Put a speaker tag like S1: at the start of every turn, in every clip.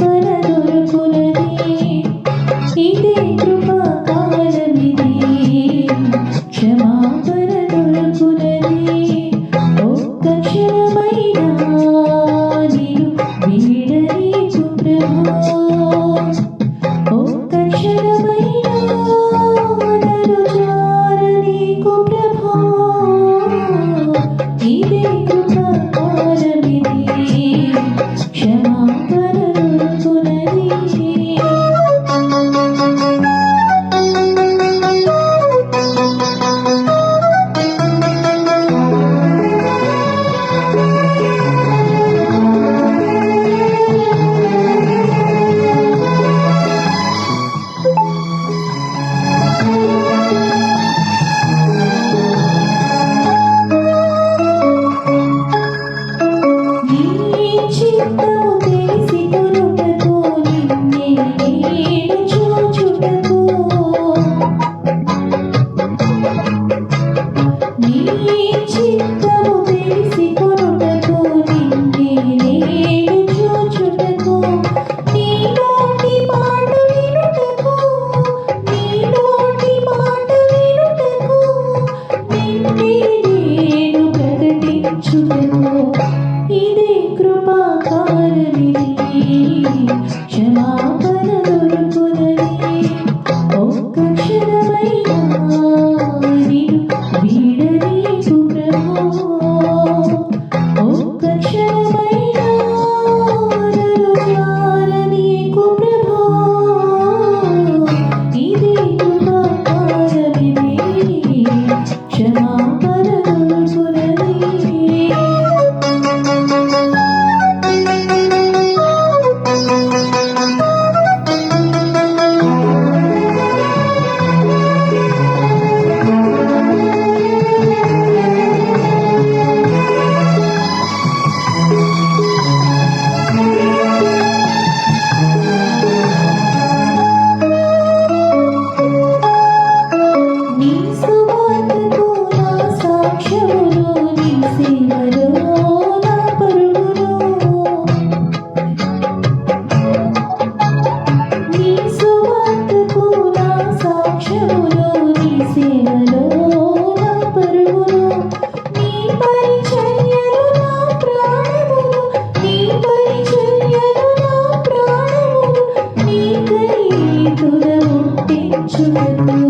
S1: दूर दूर gente తుద పుట్టించుటకు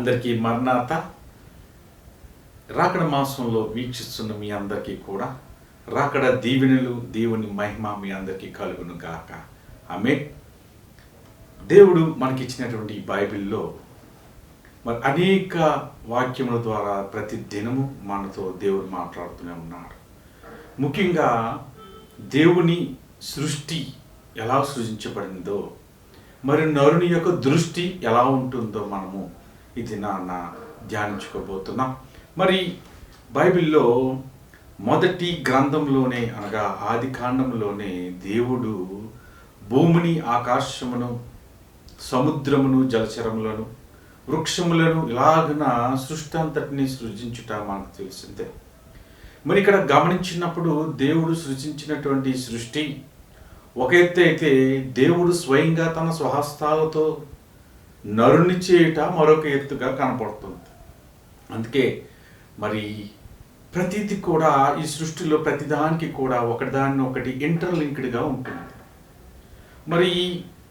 S2: అందరికీ మర్నాత రాకడ మాసంలో వీక్షిస్తున్న మీ అందరికీ కూడా రాకడ దీవెనలు దేవుని మహిమ మీ అందరికీ కలుగును గాక. ఆమె దేవుడు మనకిచ్చినటువంటి ఇచ్చినటువంటి బైబిల్లో మరి అనేక వాక్యముల ద్వారా ప్రతి దినము మనతో దేవుడు మాట్లాడుతూనే ఉన్నాడు. ముఖ్యంగా దేవుని సృష్టి ఎలా సృజించబడిందో మరి నరుని యొక్క దృష్టి ఎలా ఉంటుందో మనము ఇది నాన్న ధ్యానించుకోబోతున్నాం. మరి బైబిల్లో మొదటి గ్రంథంలోనే అనగా ఆది కాండంలోనే దేవుడు భూమిని ఆకాశమును సముద్రమును జలచరములను వృక్షములను ఇలాగున సృష్టి అంతటిని సృజించుట మనకు తెలిసిందే. మరి ఇక్కడ గమనించినప్పుడు దేవుడు సృజించినటువంటి సృష్టి ఒక ఎత్తు అయితే దేవుడు స్వయంగా తన స్వహస్తాలతో నరుని చేయట మరొక ఎత్తుగా కనపడుతుంది. అందుకే మరి ప్రతిది కూడా ఈ సృష్టిలో ప్రతిదానికి కూడా ఒకదాన్ని ఒకటి ఇంటర్లింక్డ్గా ఉంటుంది. మరి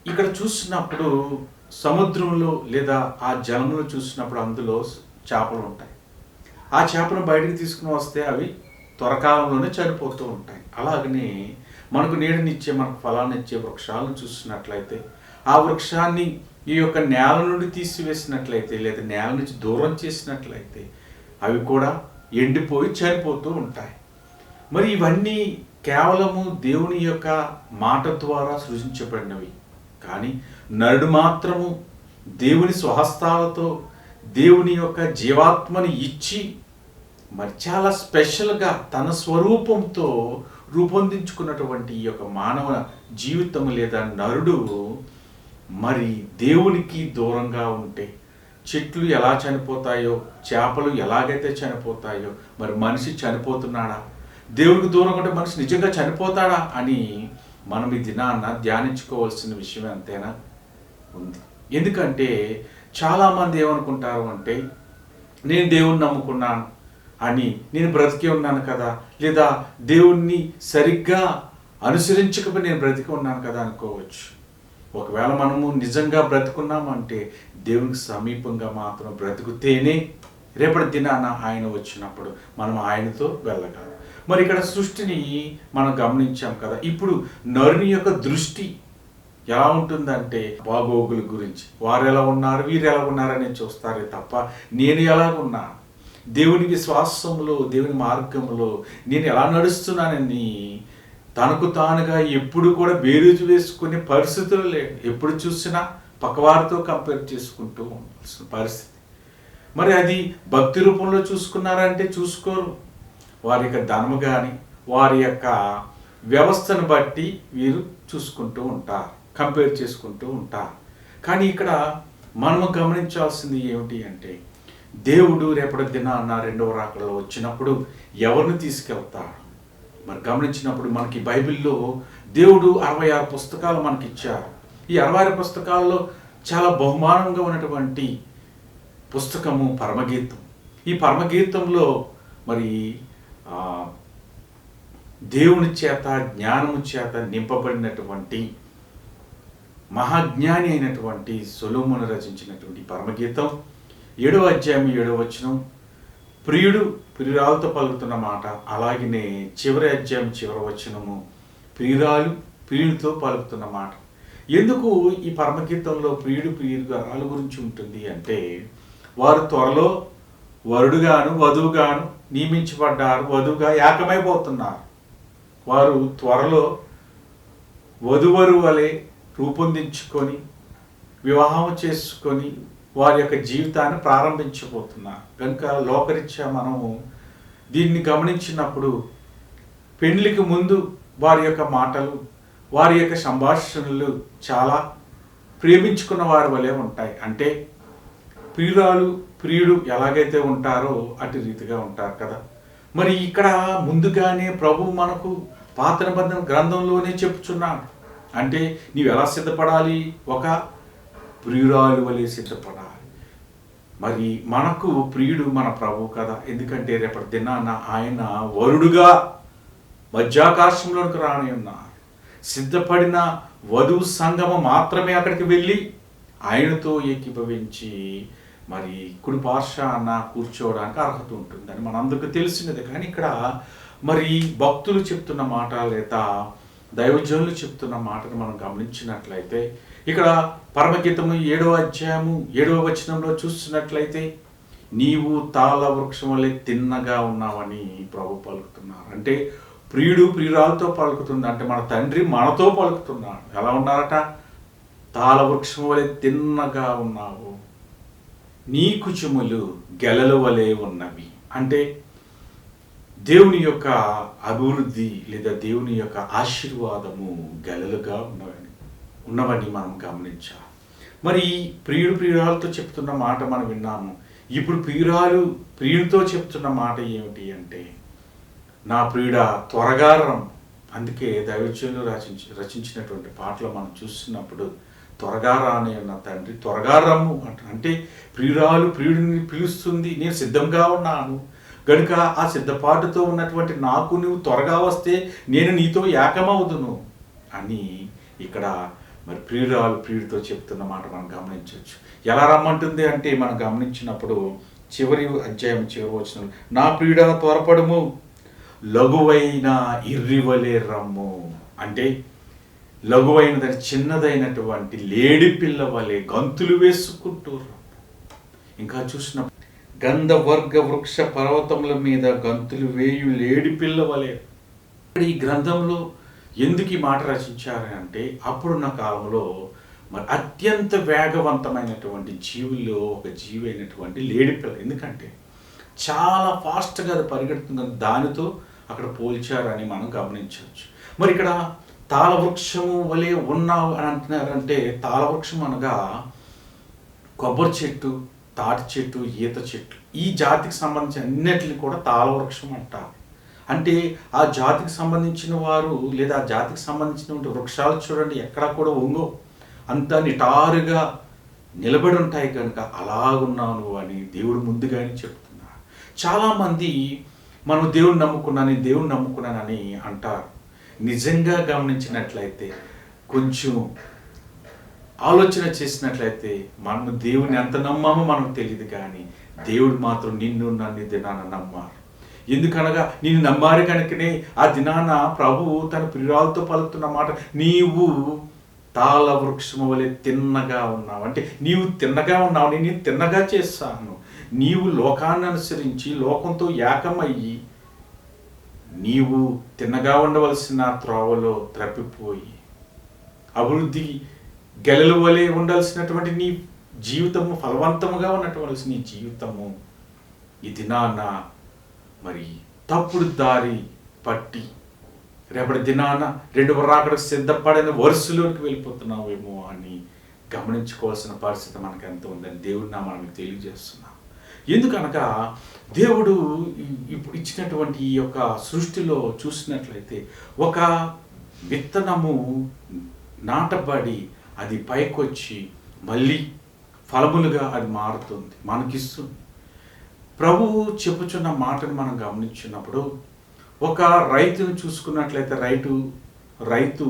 S2: ఇక్కడ చూసినప్పుడు సముద్రంలో లేదా ఆ జలంలో చూసినప్పుడు అందులో చేపలు ఉంటాయి. ఆ చేపను బయటికి తీసుకుని వస్తే అవి త్వరకాలంలోనే చనిపోతూ ఉంటాయి. అలాగనే మనకు నీడనిచ్చే మనకు ఫలాన్ని ఇచ్చే వృక్షాలను చూసినట్లయితే ఆ వృక్షాన్ని ఈ యొక్క నేల నుండి తీసివేసినట్లయితే లేదా నేల నుంచి దూరం చేసినట్లయితే అవి కూడా ఎండిపోయి చనిపోతూ ఉంటాయి. మరి ఇవన్నీ కేవలము దేవుని యొక్క మాట ద్వారా సృజించబడినవి. కానీ నరుడు మాత్రము దేవుని స్వహస్తాలతో దేవుని యొక్క జీవాత్మని ఇచ్చి మరి చాలా స్పెషల్గా తన స్వరూపంతో రూపొందించుకున్నటువంటి ఈ యొక్క మానవ జీవితం లేదా నరుడు మరి దేవునికి దూరంగా ఉంటే చెట్లు ఎలా చనిపోతాయో చేపలు ఎలాగైతే చనిపోతాయో మరి మనిషి చనిపోతున్నాడా? దేవునికి దూరంగా ఉంటే మనిషి నిజంగా చనిపోతాడా అని మనం ఈ దినాన్న ధ్యానించుకోవాల్సిన విషయం అంతేనా? ఉంది. ఎందుకంటే చాలామంది ఏమనుకుంటారు అంటే నేను దేవుణ్ణి నమ్ముకున్నాను అని నేను బ్రతికి ఉన్నాను కదా లేదా దేవుణ్ణి సరిగ్గా అనుసరించకపోయి నేను బ్రతికి ఉన్నాను కదా అనుకోవచ్చు. ఒకవేళ మనము నిజంగా బ్రతుకున్నామంటే దేవునికి సమీపంగా మాత్రం బ్రతుకుతేనే రేపటి దినాన ఆయన వచ్చినప్పుడు మనం ఆయనతో వెళ్ళగలం. మరి ఇక్కడ సృష్టిని మనం గమనించాం కదా ఇప్పుడు నరుని యొక్క దృష్టి ఎలా ఉంటుందంటే బాగోగుల గురించి. వారు ఎలా ఉన్నారు వీరు ఎలా ఉన్నారని చూస్తారే తప్ప నేను ఎలా ఉన్నా దేవుని విశ్వాసంలో దేవుని మార్గంలో నేను ఎలా నడుస్తున్నానని తనకు తానుగా ఎప్పుడు కూడా బేరీజు వేసుకునే పరిస్థితులు లేవు. ఎప్పుడు చూసినా పక్కవారితో కంపేర్ చేసుకుంటూ ఉండాల్సిన పరిస్థితి. మరి అది భక్తి రూపంలో చూసుకున్నారంటే చూసుకోరు. వారి యొక్క ధనము కానీ వారి యొక్క వ్యవస్థను బట్టి వీరు చూసుకుంటూ ఉంటారు కంపేర్ చేసుకుంటూ ఉంటారు. కానీ ఇక్కడ మనము గమనించాల్సింది ఏమిటి అంటే దేవుడు రేపటి దినాన్న రెండవ రాకడలో వచ్చినప్పుడు ఎవరిని తీసుకెళ్తాడు? మరి గమనించినప్పుడు మనకి బైబిల్లో దేవుడు అరవై ఆరు పుస్తకాలు మనకి ఇచ్చారు ఈ అరవై ఆరు పుస్తకాల్లో చాలా బహుమానంగా ఉన్నటువంటి పుస్తకము పరమగీతం. ఈ పరమగీతంలో మరి దేవుని చేత జ్ఞానము చేత నింపబడినటువంటి మహాజ్ఞాని అయినటువంటి సొలోమును రచించినటువంటి పరమగీతం. ఏడవ అధ్యాయం ఏడవ వచనం. ప్రియుడు ప్రియురాలతో పలుకుతున్న మాట అలాగనే చివరి అధ్యాయం చివరి వచనము ప్రియురాలు ప్రియుడితో పలుకుతున్న మాట. ఎందుకు ఈ పరమగీతంలో ప్రియుడు ప్రియురాలు గురించి ఉంటుంది అంటే వారు త్వరలో వరుడుగాను వధువుగాను నియమించబడ్డారు వధువుగా ఏకమైపోతున్నారు. వారు త్వరలో వధువరు వలె రూపొందించుకొని వివాహం చేసుకొని వారి యొక్క జీవితాన్ని ప్రారంభించబోతున్నారు. కనుక లోకరీత్యా మనము దీన్ని గమనించినప్పుడు పెళ్ళికి ముందు వారి యొక్క మాటలు వారి యొక్క సంభాషణలు చాలా ప్రేమించుకున్న వారి వలె ఉంటాయి. అంటే ప్రియురాలు ప్రియుడు ఎలాగైతే ఉంటారో అటు రీతిగా ఉంటారు కదా. మరి ఇక్కడ ముందుగానే ప్రభు మనకు పాత నిబంధన గ్రంథంలోనే చెప్పుచున్నాడు. అంటే నీవు ఎలా సిద్ధపడాలి? ఒక ప్రియురాలు వలె సిద్ధపడాలి. మరి మనకు ప్రియుడు మన ప్రభు కదా. ఎందుకంటే రేపటి దినాన ఆయన వరుడుగా మధ్యాకాశంలోకి రాని ఉన్నారు సిద్ధపడిన వధువు సంగమ మాత్రమే అక్కడికి వెళ్ళి ఆయనతో ఏకీభవించి మరి కుడి పార్శ్వాన కూర్చోవడానికి అర్హత ఉంటుందని మనందరికీ తెలిసినది. కానీ ఇక్కడ మరి భక్తులు చెప్తున్న మాట లేదా దైవజనులు చెప్తున్న మాటను మనం గమనించినట్లయితే ఇక్కడ పరమగీతము ఏడవ అధ్యాయము ఏడవ వచనంలో చూస్తున్నట్లయితే నీవు తాళ వృక్షం వల్లే తిన్నగా ఉన్నావని ప్రభు పలుకుతున్నారు. అంటే ప్రియుడు ప్రియురాలతో పలుకుతుంది. అంటే మన తండ్రి మనతో పలుకుతున్నాడు. ఎలా ఉన్నారట? తాళ వృక్షం వలె తిన్నగా ఉన్నావు. నీ కుచుములు గెలల వలె ఉన్నవి. అంటే దేవుని యొక్క అభివృద్ధి లేదా దేవుని యొక్క ఆశీర్వాదము గెలలుగా ఉన్నవి. ఉన్నవన్నీ మనం గమనించాం. మరి ప్రియుడు ప్రియురాలతో చెప్తున్న మాట మనం విన్నాము. ఇప్పుడు ప్రియురాలు ప్రియుడితో చెప్తున్న మాట ఏమిటి అంటే నా ప్రియుడ త్వరగా రమ్. అందుకే దైవజ్యులు రచించి రచించినటువంటి పాటలు మనం చూస్తున్నప్పుడు త్వరగా రాని అన్న తండ్రి త్వరగా రమ్ము అంట అంటే ప్రియురాలు ప్రియుడిని పిలుస్తుంది నేను సిద్ధంగా ఉన్నాను. గనుక ఆ సిద్ధపాటుతో ఉన్నటువంటి నాకు నువ్వు త్వరగా వస్తే నేను నీతో ఏకమవుదును అని ఇక్కడ మరి ప్రియురాలు ప్రియుడితో చెప్తున్న మాట మనం గమనించవచ్చు. ఎలా రమ్మంటుంది అంటే మనం గమనించినప్పుడు చివరి అధ్యాయం చివరి వచ్చిన నా ప్రియుడ త్వరపడము. లఘువైన ఇర్రివలే రమ్ము. అంటే లఘువైనదని చిన్నదైనటువంటి లేడి పిల్ల వలె గంతులు వేసుకుంటూ రమ్ము. ఇంకా చూసిన గంధవర్గ వృక్ష పర్వతముల మీద గంతులు వేయు లేడి పిల్ల వలె. ఈ గ్రంథంలో ఎందుకు ఈ మాట రచించారు అంటే అప్పుడున్న కాలంలో మరి అత్యంత వేగవంతమైనటువంటి జీవుల్లో ఒక జీవి అయినటువంటి లేడి పిల్ల. ఎందుకంటే చాలా ఫాస్ట్గా అది పరిగెడుతుంది దానితో అక్కడ పోల్చారని మనం గమనించవచ్చు. మరి ఇక్కడ తాళవృక్షము వలె ఉన్నావు అని అంటున్నారంటే తాళవృక్షం అనగా కొబ్బరి చెట్టు తాటి చెట్టు ఈత చెట్టు. ఈ జాతికి సంబంధించిన అన్నిటిని కూడా తాళవృక్షం అంటారు. అంటే ఆ జాతికి సంబంధించిన వారు లేదా ఆ జాతికి సంబంధించినటువంటి వృక్షాలు చూడండి ఎక్కడా కూడా ఉంగో అంత నిటారుగా నిలబడి ఉంటాయి కనుక అలాగున్నాను అని దేవుడు ముందుగానే చెప్తున్నా చాలామంది మనం దేవుడిని నమ్ముకున్నాను దేవుడిని నమ్ముకున్నానని అంటారు. నిజంగా గమనించినట్లయితే కొంచెం ఆలోచన చేసినట్లయితే మనం దేవుని ఎంత నమ్మామో మనకు తెలియదు కానీ దేవుడు మాత్రం నిన్ను నన్ను దినాన నమ్మారు. ఎందుకనగా నేను నమ్మారు కనుకనే ఆ దినాన ప్రభువు తన ప్రియురాలతో పలుకుతున్న మాట నీవు తాళ వృక్షము వలె తిన్నగా ఉన్నావు. అంటే నీవు తిన్నగా ఉన్నావు నేను తిన్నగా చేస్తాను. నీవు లోకాన్ని అనుసరించి లోకంతో ఏకమయ్యి నీవు తిన్నగా ఉండవలసిన త్రోవలో త్రప్పిపోయి అభివృద్ధి గెలలు వలె ఉండాల్సినటువంటి నీ జీవితము ఫలవంతముగా ఉన్నటువంటి నీ జీవితము ఈ దినాన మరి తప్పుడు దారి పట్టి రేపటి దినాన రెండు రాకడ సిద్ధపడిన వరుసలోకి వెళ్ళిపోతున్నావేమో అని గమనించుకోవాల్సిన పరిస్థితి మనకు ఎంత ఉందని దేవుడు నా మనకు తెలియజేస్తున్నాం. ఎందుకనగా దేవుడు ఇప్పుడు ఇచ్చినటువంటి ఈ యొక్క సృష్టిలో చూసినట్లయితే ఒక విత్తనము నాటబడి అది పైకొచ్చి మళ్ళీ ఫలములుగా అది మారుతుంది. మనకిస్తుంది. ప్రభువు చెప్పుచున్న మాటను మనం గమనించినప్పుడు ఒక రైతును చూసుకున్నట్లయితే రైతు రైతు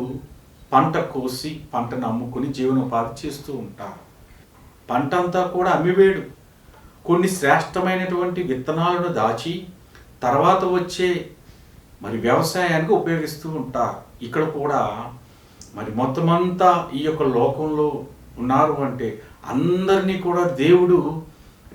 S2: పంట కోసి పంటను అమ్ముకుని జీవనోపాధి చేస్తూ ఉంటారు. పంట అంతా కూడా అమ్మివేడు. కొన్ని శ్రేష్టమైనటువంటి విత్తనాలను దాచి తర్వాత వచ్చే మరి వ్యవసాయానికి ఉపయోగిస్తూ ఉంటారు. ఇక్కడ కూడా మరి మొత్తం అంతా ఈ యొక్క లోకంలో ఉన్నారు అంటే అందరినీ కూడా దేవుడు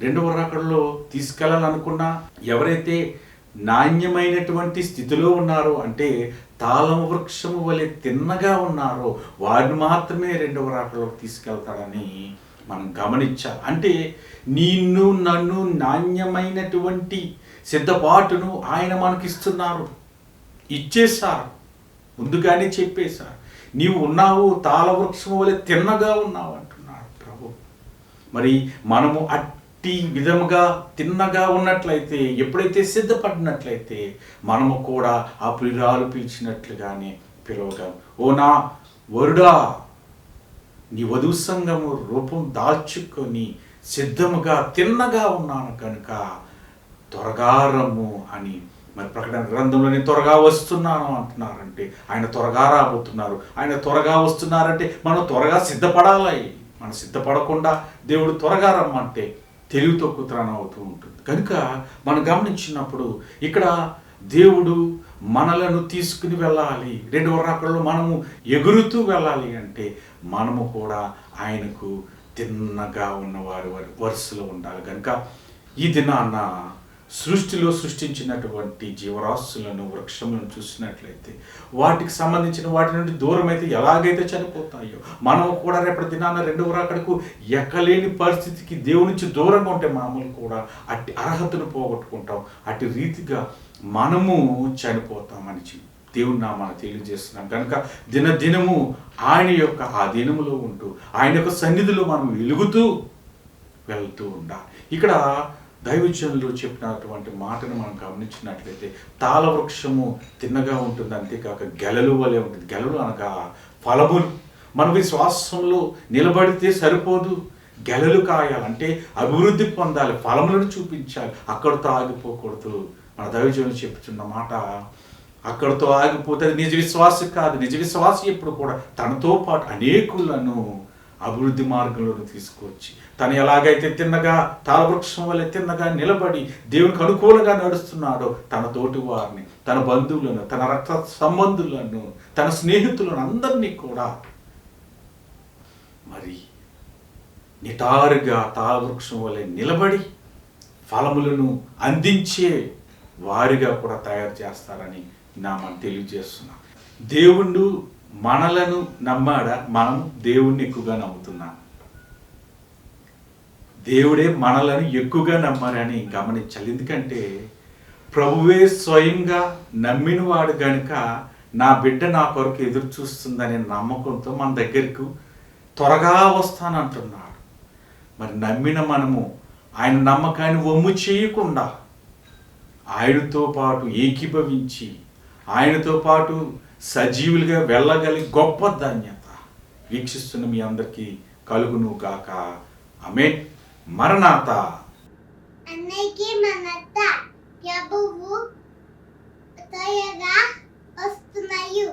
S2: రెండవ రాకడలో తీసుకెళ్ళాలనుకున్నా ఎవరైతే నాణ్యమైనటువంటి స్థితిలో ఉన్నారో అంటే తాళం వృక్షము వలె తిన్నగా ఉన్నారో వాడిని మాత్రమే రెండవ రాకడలోకి తీసుకెళ్తాడని మనం గమనించాలి. అంటే నిన్ను నన్ను నాణ్యమైనటువంటి సిద్ధపాటును ఆయన మనకిస్తున్నారు. ఇచ్చేశారు. ముందుగానే చెప్పేశారు. నీవు ఉన్నావు తాళవృక్షము వలె తిన్నగా ఉన్నావు అంటున్నాడు ప్రభు. మరి మనము అట్ ఈ విధముగా తిన్నగా ఉన్నట్లయితే ఎప్పుడైతే సిద్ధపడినట్లయితే మనము కూడా ఆ ప్రియురాలు పిలిచినట్లుగానే పిలవగలం. ఓ నా వరుడా నీ వధు సంఘము రూపం దాల్చుకొని సిద్ధముగా తిన్నగా ఉన్నాను కనుక త్వరగా రమ్ము అని మరి ప్రకటన గ్రంథంలోనే త్వరగా వస్తున్నాను అంటున్నారంటే ఆయన త్వరగా రాబోతున్నారు. ఆయన త్వరగా వస్తున్నారంటే మనం త్వరగా సిద్ధపడాలి. మనం సిద్ధపడకుండా దేవుడు త్వరగా రమ్మంటే తెలివి తక్కువతనం అవుతూ ఉంటుంది. కనుక మనం గమనించినప్పుడు ఇక్కడ దేవుడు మనలను తీసుకుని వెళ్ళాలి. రెండవ రాకడలో మనము ఎగురుతూ వెళ్ళాలి అంటే మనము కూడా ఆయనకు తిన్నగా ఉన్నవారు వరుసలో ఉండాలి. కనుక ఈ దినాన్న సృష్టిలో సృష్టించినటువంటి జీవరాశులను వృక్షములను చూసినట్లయితే వాటికి సంబంధించిన వాటి నుండి దూరం అయితే ఎలాగైతే చనిపోతాయో మనం కూడా రేపటి దినాన రెండవ రాకడకు ఎక్కలేని పరిస్థితికి దేవుడి నుంచి దూరంగా ఉంటే మామూలు కూడా అట్టి అర్హతను పోగొట్టుకుంటాం. అట్టి రీతిగా మనము చనిపోతామని చెప్పి నా మనం తెలియజేస్తున్నాం. కనుక దినదినము ఆయన యొక్క ఆ దినములో ఉంటూ ఆయన యొక్క సన్నిధిలో మనం వెలుగుతూ వెళ్తూ ఉండాలి. ఇక్కడ దైవజనులు చెప్పినటువంటి మాటను మనం గమనించినట్లయితే తాళ వృక్షము తిన్నగా ఉంటుంది అంతేకాక గెలలు వలె ఉంటుంది. గెలలు అనగా ఫలములు. మన విశ్వాసంలో నిలబడితే సరిపోదు. గెలలు కాయాలంటే అభివృద్ధి పొందాలి ఫలములను చూపించాలి. అక్కడితో ఆగిపోకూడదు. మన దైవజనులు చెప్తున్న మాట అక్కడితో ఆగిపోతే నిజ విశ్వాసం కాదు. నిజ విశ్వాసం ఎప్పుడు కూడా తనతో పాటు అనేకులను అభివృద్ధి మార్గంలోకి తీసుకొచ్చి తను ఎలాగైతే తిన్నగా తాళవృక్షం వల్ల తిన్నగా నిలబడి దేవునికి అనుకూలంగా నడుస్తున్నాడో తన తోటి వారిని తన బంధువులను తన రక్త సంబంధులను తన స్నేహితులను అందరినీ కూడా మరి నిటారుగా తాళవృక్షం వలె నిలబడి ఫలములను అందించే వారిగా కూడా తయారు చేస్తారని నా మనం తెలియజేస్తున్నాం. దేవుడు మనలను నమ్మాడా? మనం దేవుణ్ణి ఎక్కువగా నమ్ముతున్నాం. దేవుడే మనలను ఎక్కువగా నమ్మారని గమనించాలి. ఎందుకంటే ప్రభువే స్వయంగా నమ్మినవాడు గనుక నా బిడ్డ నా కొరకు ఎదురు చూస్తుందనే నమ్మకంతో మన దగ్గరకు త్వరగా వస్తానంటున్నాడు. మరి నమ్మిన మనము ఆయన నమ్మకాన్ని వమ్ము చేయకుండా ఆయనతో పాటు ఏకీభవించి ఆయనతో పాటు సజీవులుగా వెళ్ళగలిగి గొప్ప ధాన్యత. వీక్షిస్తున్న మీ అందరికీ కలుగును గాక. అమే మరణాత.
S3: అన్నయ్యకి మనత్త ప్రభువు వస్తున్నాయి.